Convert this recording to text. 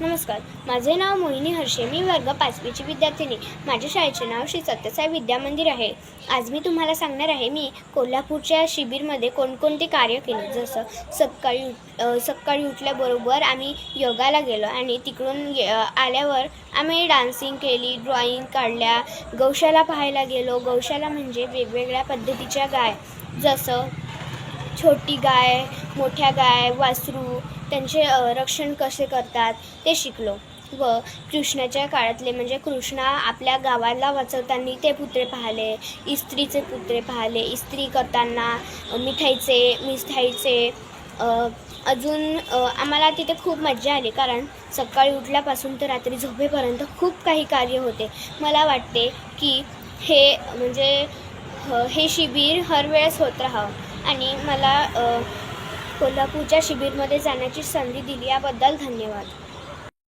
नमस्कार. माझे नाव मोहिनी हर्षे. मी वर्ग पाचवीची विद्यार्थिनी. माझ्या शाळेचे नाव श्री सत्यसाई विद्या मंदिर आहे. आज मी तुम्हाला सांगणार आहे मी कोल्हापूरच्या शिबिरमध्ये कोणकोणते कार्य केले? जसं सकाळी उठ- सकाळी उठल्याबरोबर आम्ही योगाला गेलो आणि तिकडून आल्यावर आम्ही डान्सिंग केली ड्रॉईंग काढल्या गौशाला पाहायला गेलो. गौशाला म्हणजे वेगवेगळ्या पद्धतीच्या गाय. जसं छोटी गाय मोठ्या गाय वासरू त्यांचे रक्षण कसे करतात ते शिकलो. व कृष्णाच्या काळातले म्हणजे कृष्णा आपल्या गावाला वाचवताना ते पुत्रे पाहिले इस्त्रीचे पुत्रे पाहिले. इस्त्री करताना मिठाईचे मिठाईचे अजून आम्हाला तिथे खूप मजा आली. कारण सकाळी उठल्यापासून तर रात्री झोपेपर्यंत खूप काही कार्य होते. मला वाटते की हे म्हणजे हे शिबिर हर वेळेस होत राहावं. आणि मला कोल्हापूरच्या शिबिरमध्ये जाण्याची संधी दिली. याबद्दल धन्यवाद.